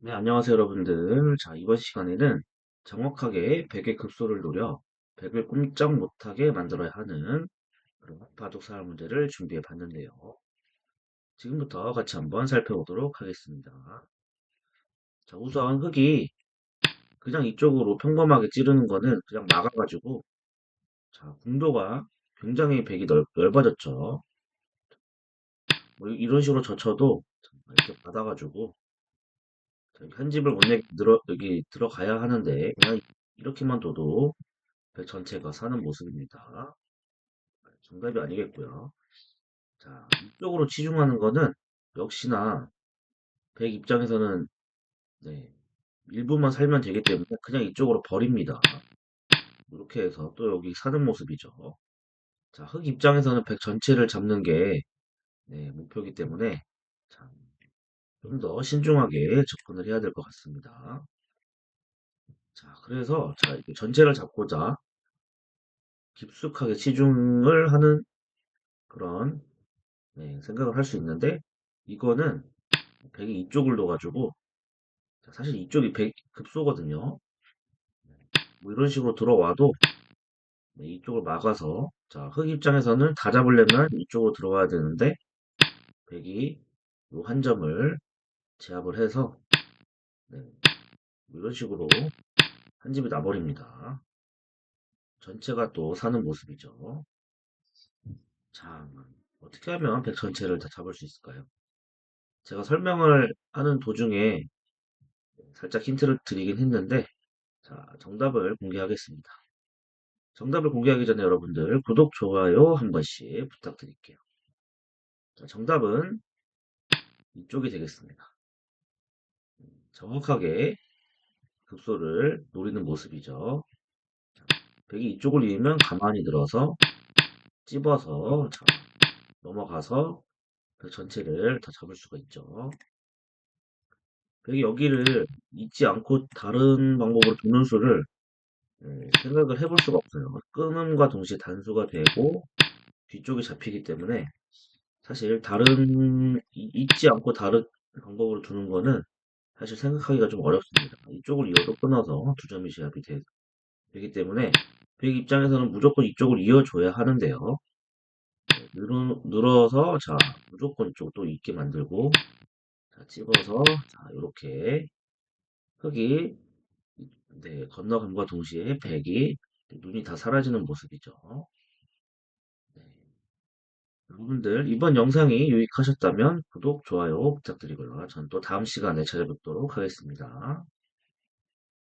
네, 안녕하세요, 여러분들. 자, 이번 시간에는 정확하게 100의 급소를 노려 100을 꼼짝 못하게 만들어야 하는 그런 바둑 사활 문제를 준비해 봤는데요. 지금부터 같이 한번 살펴보도록 하겠습니다. 자, 우선 흙이 그냥 이쪽으로 평범하게 찌르는 거는 그냥 막아가지고, 자, 궁도가 굉장히 100이 넓, 넓어졌죠. 뭐 이런 식으로 젖혀도 이렇게 받아가지고, 한 집을 못 내, 들어, 여기 들어가야 하는데, 그냥 이렇게만 둬도 배 전체가 사는 모습입니다. 정답이 아니겠고요. 자, 이쪽으로 치중하는 거는 역시나 백 입장에서는 네, 일부만 살면 되기 때문에 그냥 이쪽으로 버립니다. 이렇게 해서 또 여기 사는 모습이죠. 자, 흑 입장에서는 백 전체를 잡는 게 네, 목표이기 때문에 좀 더 신중하게 접근을 해야 될 것 같습니다. 자, 그래서 자, 전체를 잡고자 깊숙하게 치중을 하는 그런 네, 생각을 할 수 있는데 이거는 100이 이쪽을 둬가지고 사실 이쪽이 100 급소거든요. 뭐 이런 식으로 들어와도 네, 이쪽을 막아서 자, 흑 입장에서는 다 잡으려면 이쪽으로 들어가야 되는데 100이 요한 점을 제압을 해서 네, 뭐 이런 식으로 한 집이 나버립니다. 전체가 또 사는 모습이죠. 자, 어떻게 하면 100 전체를 다 잡을 수 있을까요? 제가 설명을 하는 도중에 살짝 힌트를 드리긴 했는데 자, 정답을 공개하겠습니다. 정답을 공개하기 전에 여러분들 구독, 좋아요 한 번씩 부탁드릴게요. 자, 정답은 이쪽이 되겠습니다. 정확하게 급소를 노리는 모습이죠. 자, 백이 이쪽을 이으면 가만히 들어서 찝어서 자, 넘어가서 백 전체를 다 잡을 수가 있죠. 백이 여기를 잊지 않고 다른 방법으로 도는 수를 네, 생각을 해볼 수가 없어요. 끊음과 동시에 단수가 되고 뒤쪽이 잡히기 때문에 사실 다른 잊지 않고 다른 방법으로 두는 거는 사실 생각하기가 좀 어렵습니다. 이쪽을 이어도 끊어서 두 점이 제압이 되, 기 때문에 백 입장에서는 무조건 이쪽을 이어줘야 하는데요. 네, 늘어, 늘어서 자 무조건 이쪽도 있게 만들고 자, 찝어서 자 이렇게 흙이 네, 건너감과 동시에 백이 눈이 다 사라지는 모습이죠. 네. 여러분들 이번 영상이 유익하셨다면 구독, 좋아요 부탁드리고요. 전 또 다음 시간에 찾아뵙도록 하겠습니다.